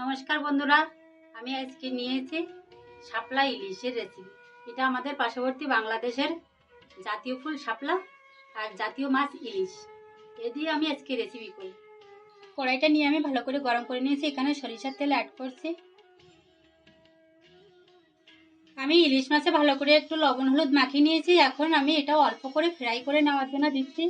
নমস্কার বন্ধুরা, আমি আজকে নিয়েছি শাপলা ইলিশের রেসিপি এটা আমাদের পার্শ্ববর্তী বাংলাদেশের জাতীয় ফুল শাপলা আর জাতীয় মাছ ইলিশ। এ দিয়ে আমি আজকে রেসিপি করি কড়াইটা নিয়ে আমি ভালো করে গরম করে নিয়েছি। এখানে সরিষার তেল অ্যাড করছি। আমি ইলিশ মাছে ভালো করে একটু লবণ, হলুদ মাখিয়ে নিয়েছি। এখন আমি এটা অল্প করে ফ্রাই করে নেওয়ার জন্য দিচ্ছি।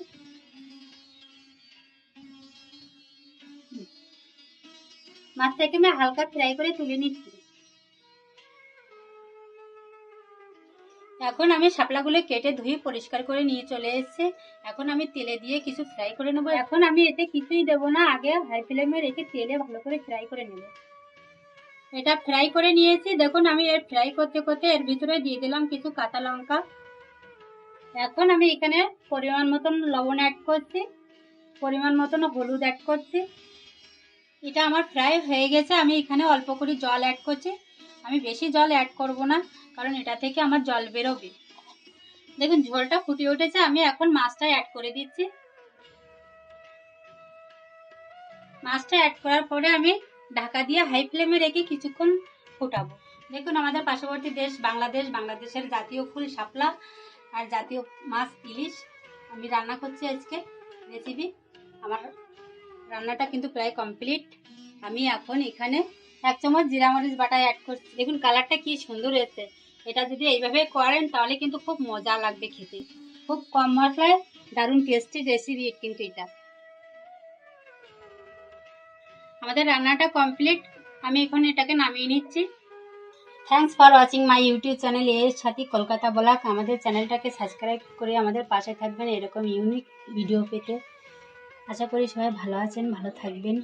মাছটাকে আমি হালকা ফ্রাই করে তুলে নিচ্ছি। এখন আমি শাপলাগুলো কেটে ধুয়ে পরিষ্কার করে নিয়ে চলে এসেছি। এখন আমি তেলে দিয়ে কিছু ফ্রাই করে নেব। এখন আমি এতে কিছুই দেবো না, আগে হাই ফ্লেমে রেখে তেলে ভালো করে ফ্রাই করে নেব। এটা ফ্রাই করে নিয়েছি। দেখুন, আমি এর ফ্রাই করতে করতে এর ভিতরে দিয়ে দিলাম কিছু কাঁচা লঙ্কা। এখন আমি এখানে পরিমাণ মতন লবণ অ্যাড করছি। পরিমাণ মতন হলুদ অ্যাড করছি। এটা আমার ফ্রাই হয়ে গেছে, আমি এখানে অল্প করে জল অ্যাড করছি। আমি বেশি জল অ্যাড করব না, কারণ এটা থেকে আমার জল বেরোবে। দেখুন, ঝোলটা ফুটে উঠেছে, আমি এখন মাছটা অ্যাড করে দিচ্ছি। মাছটা অ্যাড করার পরে আমি ঢাকা দিয়ে হাই ফ্লেমে রেখে কিছুক্ষণ ফুটাবো। দেখুন, আমাদের পার্শ্ববর্তী দেশ বাংলাদেশ, বাংলাদেশের জাতীয় ফুল শাপলা আর জাতীয় মাছ ইলিশ। আমি রান্না করছি আজকে রেসিপি। আমার রান্নাটা কিন্তু প্রায় কমপ্লিট আমি এখন এখানে এক চামচ জিরা মরিচ বাটা অ্যাড করছি। দেখুন কালারটা কি সুন্দর হয়েছে। এটা যদি এইভাবে করেন, তাহলে কিন্তু খুব মজা লাগবে খেতে। খুব কম মশলায় দারুণ টেস্টি রেসিপি কিন্তু এটা। আমাদের রান্নাটা কমপ্লিট আমি এখন এটাকে নামিয়ে নিচ্ছি। Thanks for watching my YouTube channel এর সাথে কলকাতা ব্লগ। আমাদের চ্যানেলটাকে সাবস্ক্রাইব করে আমাদের পাশে থাকবেন এরকম ইউনিক ভিডিও পেতে। আশা করি সবাই ভালো আছেন ভালো থাকবেন।